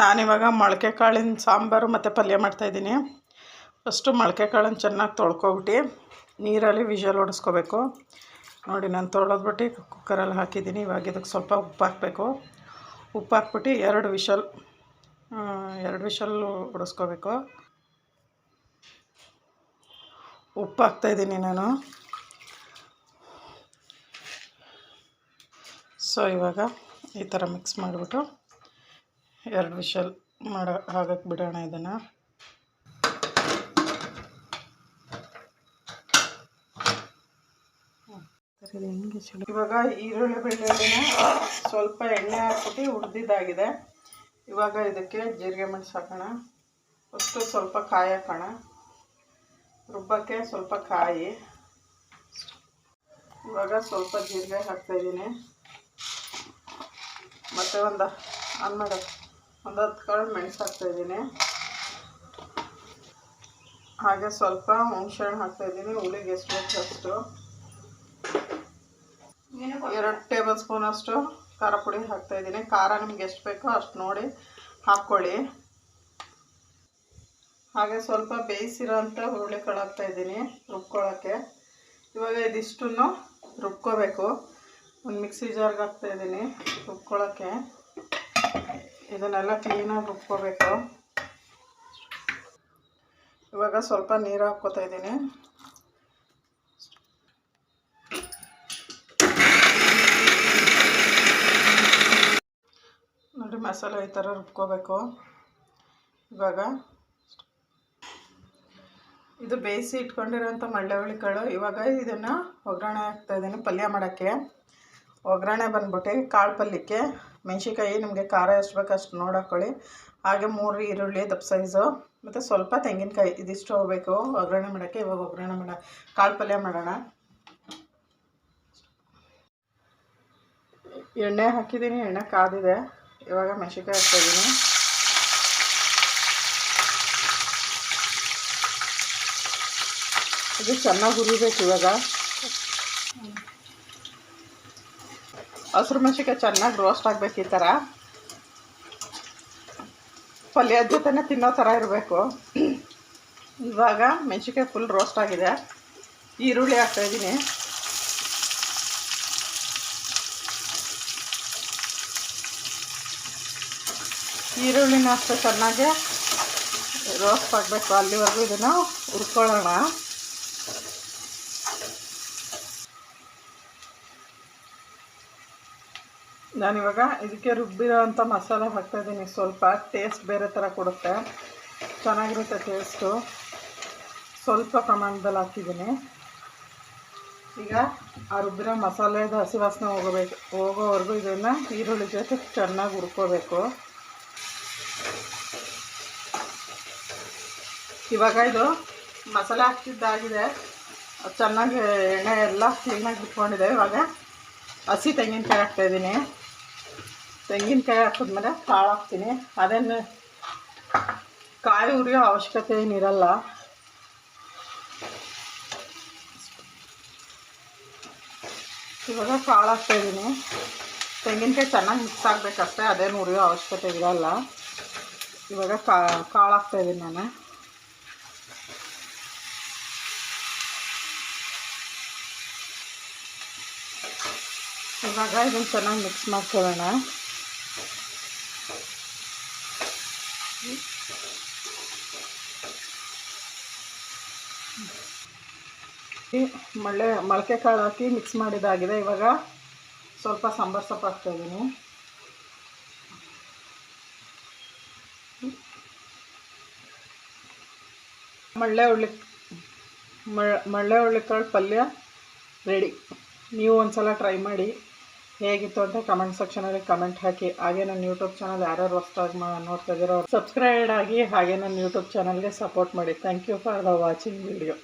ನಾನಿವಾಗ ಮೊಳಕೆ ಕಾಳಿನ ಸಾಂಬಾರು ಮತ್ತು ಪಲ್ಯ ಮಾಡ್ತಾಯಿದ್ದೀನಿ ಫಸ್ಟು ಮೊಳಕೆ ಕಾಳನ್ನು ಚೆನ್ನಾಗಿ ತೊಳ್ಕೊಬಿಟ್ಟು ನೀರಲ್ಲಿ ವಿಷಲ್ ಹೊಡೆಸ್ಕೋಬೇಕು ನೋಡಿ, ನಾನು ತೊಳೆದ್ಬಿಟ್ಟು ಕುಕ್ಕರಲ್ಲಿ ಹಾಕಿದ್ದೀನಿ. ಇವಾಗ ಇದಕ್ಕೆ ಸ್ವಲ್ಪ ಉಪ್ಪು ಹಾಕಬೇಕು. ಉಪ್ಪು ಹಾಕ್ಬಿಟ್ಟು ಎರಡು ವಿಷಲ್ ಎರಡು ವಿಷಲ್ ಹೊಡೆಸ್ಕೋಬೇಕು ಉಪ್ಪು ಹಾಕ್ತಾಯಿದ್ದೀನಿ ನಾನು. ಸೊ ಇವಾಗ ಈ ಥರ ಮಿಕ್ಸ್ ಮಾಡಿಬಿಟ್ಟು ಎರಡು ವಿಷಲ್ ಮಾಡೋ ಹಾಕಕ್ಕೆ ಬಿಡೋಣ ಇದನ್ನು. ಇವಾಗ ಈರುಳ್ಳಿ ಬೆಳ್ಳುಳ್ಳಿನ ಸ್ವಲ್ಪ ಎಣ್ಣೆ ಹಾಕ್ಬಿಟ್ಟು ಹುರಿದಿದ್ದಾಗಿದೆ. ಇವಾಗ ಇದಕ್ಕೆ ಜೀರಿಗೆ ಮೆಣಸು ಹಾಕೋಣ. ಫಸ್ಟು ಸ್ವಲ್ಪ ಕಾಯಿ ಹಾಕೋಣ. ರುಬ್ಬಕ್ಕೆ ಸ್ವಲ್ಪ ಕಾಯಿ. ಇವಾಗ ಸ್ವಲ್ಪ ಜೀರಿಗೆ ಹಾಕ್ತಾಯಿದ್ದೀನಿ ಮತ್ತೆ ಒಂದು ಆನ್ ಒಂದು ಹತ್ತು ಕಾಳು ಮೆಣಸು ಹಾಕ್ತಾಯಿದ್ದೀನಿ ಹಾಗೆ ಸ್ವಲ್ಪ ಹುಣಸೆಹಣ್ಣು ಹಾಕ್ತಾಯಿದ್ದೀನಿ ಹುಳಿಗೆ ಎಷ್ಟು ಬೇಕು ಅಷ್ಟು. ಎರಡು ಟೇಬಲ್ ಸ್ಪೂನಷ್ಟು ಖಾರ ಪುಡಿ ಹಾಕ್ತಾಯಿದ್ದೀನಿ ಖಾರ ನಿಮ್ಗೆ ಎಷ್ಟು ಬೇಕೋ ಅಷ್ಟು ನೋಡಿ ಹಾಕ್ಕೊಳ್ಳಿ. ಹಾಗೆ ಸ್ವಲ್ಪ ಬೇಯಿಸಿರೋಂಥ ಹುರುಳಿ ಹುರುಳಿಕಾಳು ಹಾಕ್ತಾಯಿದ್ದೀನಿ ರುಬ್ಕೊಳ್ಳೋಕ್ಕೆ. ಇವಾಗ ಇದಿಷ್ಟನ್ನು ರುಬ್ಕೋಬೇಕು. ಒಂದು ಮಿಕ್ಸಿ ಜಾರ್ಗೆ ಹಾಕ್ತಾಯಿದ್ದೀನಿ ರುಬ್ಕೊಳ್ಳೋಕ್ಕೆ. ಇದನ್ನೆಲ್ಲ ಕ್ಲೀನಾಗಿ ರುಬ್ಕೋಬೇಕು. ಇವಾಗ ಸ್ವಲ್ಪ ನೀರು ಹಾಕ್ಕೋತಾ ಇದ್ದೀನಿ. ನೋಡಿ ಮಸಾಲೆ ಈ ಥರ ರುಬ್ಕೋಬೇಕು. ಇವಾಗ ಇದು ಬೇಯಿಸಿ ಇಟ್ಕೊಂಡಿರೋಂಥ ಮಳ್ಳೆ ಕಾಳು ಇವಾಗ ಇದನ್ನು ಒಗ್ಗರಣೆ ಹಾಕ್ತಾಯಿದ್ದೀನಿ ಪಲ್ಯ ಮಾಡೋಕ್ಕೆ. ಒಗ್ಗರಣೆ ಬಂದ್ಬಿಟ್ಟು ಕಾಳು ಪಲ್ಯಕ್ಕೆ ಮೆಣ್ಸಿನ್ಕಾಯಿ ನಿಮಗೆ ಖಾರ ಎಷ್ಟು ಬೇಕು ಅಷ್ಟು ನೋಡಿ ಹಾಕ್ಕೊಳ್ಳಿ ಹಾಗೆ ಮೂರು ಈರುಳ್ಳಿ ದಪ್ಪ ಸೈಜು ಮತ್ತು ಸ್ವಲ್ಪ ತೆಂಗಿನಕಾಯಿ ಇದಿಷ್ಟು ಹೋಗ್ಬೇಕು. ಒಗ್ಗರಣೆ ಮಾಡೋಕ್ಕೆ ಇವಾಗ ಒಗ್ಗರಣೆ ಮಾಡ, ಕಾಳು ಪಲ್ಯ ಮಾಡೋಣ. ಎಣ್ಣೆ ಹಾಕಿದ್ದೀನಿ, ಎಣ್ಣೆ ಕಾದಿದೆ. ಇವಾಗ ಮೆಣಸಿನ್ಕಾಯಿ ಹಾಕ್ತಾಯಿದ್ದೀನಿ ಇದು ಚೆನ್ನಾಗಿ ಹುರಿಬೇಕು ಇವಾಗ. ಹಸ್ರು ಮೆಣಸಿನ್ಕಾಯಿ ಚೆನ್ನಾಗಿ ರೋಸ್ಟ್ ಆಗಬೇಕು ಈ ಥರ ಪಲ್ಯ ಜೊತೆನೇ ತಿನ್ನೋ ಥರ ಇರಬೇಕು. ಇವಾಗ ಮೆಣಸಿನ್ಕಾಯಿ ಫುಲ್ ರೋಸ್ಟ್ ಆಗಿದೆ. ಈರುಳ್ಳಿ ಹಾಕ್ತಾಯಿದ್ದೀನಿ ಈರುಳ್ಳಿನ ಅಷ್ಟೇ ಚೆನ್ನಾಗಿ ರೋಸ್ಟ್ ಆಗಬೇಕು. ಅಲ್ಲಿವರೆಗೂ ಇದನ್ನು ಹುರ್ಕೊಳ್ಳೋಣ. ನಾನಿವಾಗ ಇದಕ್ಕೆ ರುಬ್ಬಿರೋ ಅಂಥ ಮಸಾಲೆ ಹಾಕ್ತಾಯಿದ್ದೀನಿ. ಸ್ವಲ್ಪ ಟೇಸ್ಟ್ ಬೇರೆ ಥರ ಕೊಡುತ್ತೆ. ಚೆನ್ನಾಗಿರುತ್ತೆ ಟೇಸ್ಟು ಸ್ವಲ್ಪ ಪ್ರಮಾಣದಲ್ಲಿ ಹಾಕಿದ್ದೀನಿ. ಈಗ ಆ ರುಬ್ಬಿರೋ ಮಸಾಲೆದು ಹಸಿ ವಾಸನೆ ಹೋಗಬೇಕು, ಹೋಗೋವರೆಗೂ ಇದನ್ನು ಈರುಳ್ಳಿ ಜೊತೆ ಚೆನ್ನಾಗಿ ಹುರ್ಕೋಬೇಕು. ಇವಾಗ ಇದು ಮಸಾಲೆ ಹಾಕ್ತಿದ್ದಾಗಿದೆ. ಚೆನ್ನಾಗಿ ಎಣ್ಣೆ ಎಲ್ಲ ಕ್ಲೀನಾಗಿ ಬಿಟ್ಕೊಂಡಿದೆ. ಇವಾಗ ಹಸಿ ತೆಂಗಿನಕಾಯಿ ಹಾಕ್ತಾಯಿದ್ದೀನಿ. ತೆಂಗಿನಕಾಯಿ ಹಾಕಿದ್ಮೇಲೆ ಕಾಳು ಹಾಕ್ತೀನಿ. ಅದೇನು ಕಾಯಿ ಉರಿಯೋ ಅವಶ್ಯಕತೆ ಏನಿರಲ್ಲ. ಇವಾಗ ಕಾಳು ಹಾಕ್ತಾಯಿದ್ದೀನಿ ತೆಂಗಿನಕಾಯಿ ಚೆನ್ನಾಗಿ ಮಿಕ್ಸ್ ಆಗಬೇಕಷ್ಟೇ, ಅದೇನು ಉರಿಯೋ ಅವಶ್ಯಕತೆ ಇರಲ್ಲ. ಇವಾಗ ಕಾಳು ಹಾಕ್ತಾಯಿದ್ದೀನಿ ನಾನು. ಇವಾಗ ಇದನ್ನು ಚೆನ್ನಾಗಿ ಮಿಕ್ಸ್ ಮಾಡ್ಕೊಳ್ಳೋಣ. ಮಳ್ಳೆ, ಮೊಳಕೆ ಕಾಳು ಹಾಕಿ ಮಿಕ್ಸ್ ಮಾಡಿದಾಗಿದೆ. ಇವಾಗ ಸ್ವಲ್ಪ ಸಾಂಬಾರು ಸೊಪ್ಪು ಹಾಕ್ತಾಯಿದ್ದೀನಿ ಮಳ್ಳೆ ಹುಳ್ಳಿ ಮಳ್ಳೆ ಕಾಳು ಪಲ್ಯ ರೆಡಿ ನೀವು ಒಂದು ಸಲ ಟ್ರೈ ಮಾಡಿ. ಹೇಗಿತ್ತು ಅಂತ ಕಮೆಂಟ್ ಸೆಕ್ಷನಲ್ಲಿ ಕಮೆಂಟ್ ಹಾಕಿ. ಹಾಗೆ ನನ್ನ ಯೂಟ್ಯೂಬ್ ಚಾನಲ್ ಯಾರ್ಯಾರು ಹೊಸ್ದಾಗಿ ನೋಡ್ತಾ ಇದ್ದೀರೋ ಸಬ್ಸ್ಕ್ರೈಬ್ ಆಗಿ ಹಾಗೆ ನನ್ನ ಯೂಟ್ಯೂಬ್ ಚಾನಲ್ಗೆ ಸಪೋರ್ಟ್ ಮಾಡಿ. Thank you for the watching video